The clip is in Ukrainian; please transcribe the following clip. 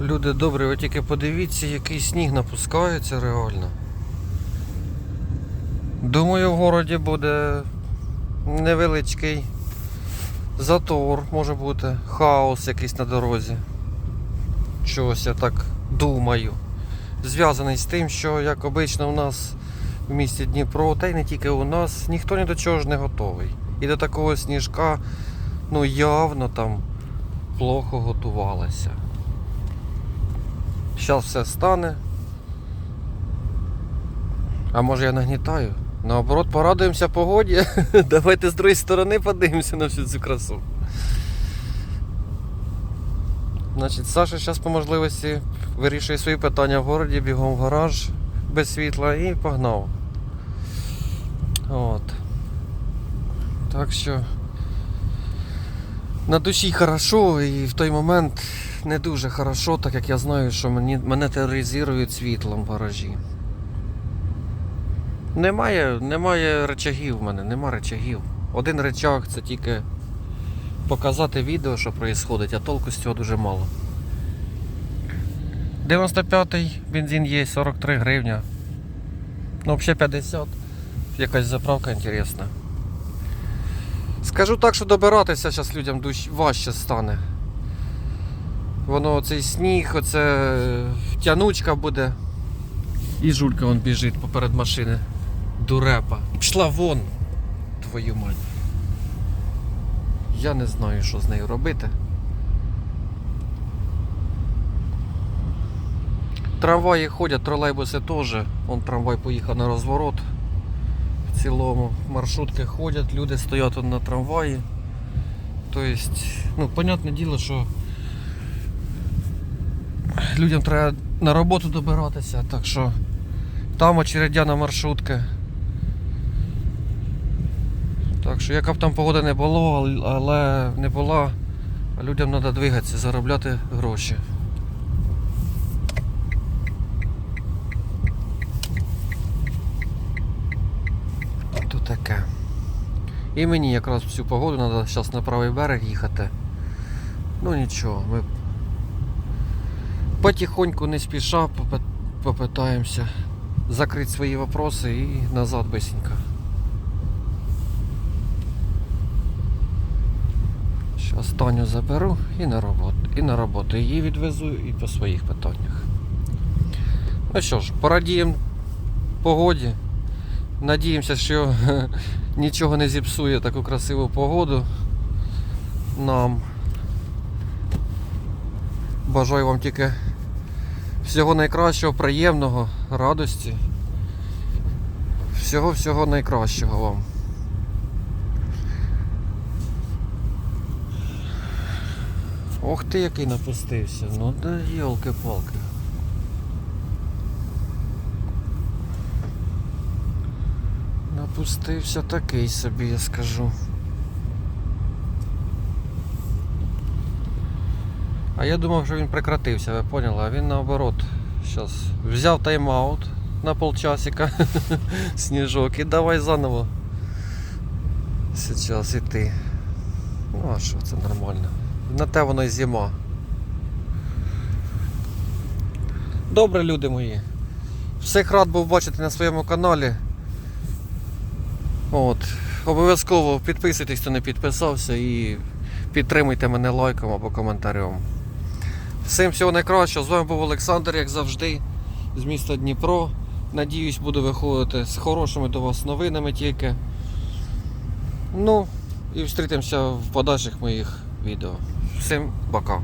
Люди добрі, ви тільки подивіться, який сніг напускається реально. Думаю, в городі буде невеличкий затор, може бути, хаос якийсь на дорозі. Чогось я так думаю. Зв'язаний з тим, що, як обично, у нас в місті Дніпро, та й не тільки у нас, ніхто ні до чого ж не готовий. І до такого сніжка, ну явно там плохо готувалися. Зараз все стане. А може я нагнітаю? Наоборот, порадуємося погоді. Давайте з другої сторони подивимося на всю цю красу. Значить, Саша зараз по можливості вирішує свої питання в городі, бігом в гараж без світла і погнав. От. Так що на душі хорошо і в той момент не дуже хорошо, так як я знаю, що мені, мене тероризують світлом в гаражі. Немає, немає речагів в мене, нема речагів. Один речаг це тільки показати відео, що відбувається, а толку з цього дуже мало. 95-й бензин є 43 гривня. Ну, взагалі 50. Якась заправка інтересна. Скажу так, що добиратися зараз людям важче стане. Воно цей сніг, оце тянучка буде. І жулька вон біжить поперед машини. Дурепа. Пішла вон. Твою мать. Я не знаю, що з нею робити. Трамваї ходять, тролейбуси теж. Вон трамвай поїхав на розворот. В цілому маршрутки ходять, люди стоять на трамваї. Тобто, ну, понятне діло, що людям треба на роботу добиратися, так що там очередя на маршрутки. Так що яка б там погода не було, але не була, людям треба двигатися, заробляти гроші. Таке. І мені якраз в цю погоду треба зараз на правий берег їхати. Ну нічого, ми потихоньку не спіша попитаємося закрити свої вопроси і назад бисенько. Зараз Таню заберу і на роботу. І на роботу її відвезу і по своїх питаннях. Ну що ж, порадіємо погоді. Надіємося, що нічого не зіпсує таку красиву погоду нам. Бажаю вам тільки всього найкращого, приємного, радості. Всього-всього найкращого вам. Ох ти який напустився. Ну да йолки-палки. Напустився такий собі, я скажу. А я думав, що він прекратився, ви поняли? А він наоборот. Зараз взяв тайм-аут на полчасика сніжок і давай заново. Зараз іти. Ну а що, це нормально. На те воно і зима. Добре, люди мої. Всіх рад був бачити на своєму каналі. От. Обов'язково підписуйтесь, хто не підписався, і підтримуйте мене лайком або коментарем. Всім всього найкращого. З вами був Олександр, як завжди, з міста Дніпро. Надіюсь, буду виходити з хорошими до вас новинами тільки. Ну, і зустрітимося в подальших моїх відео. Всім пока.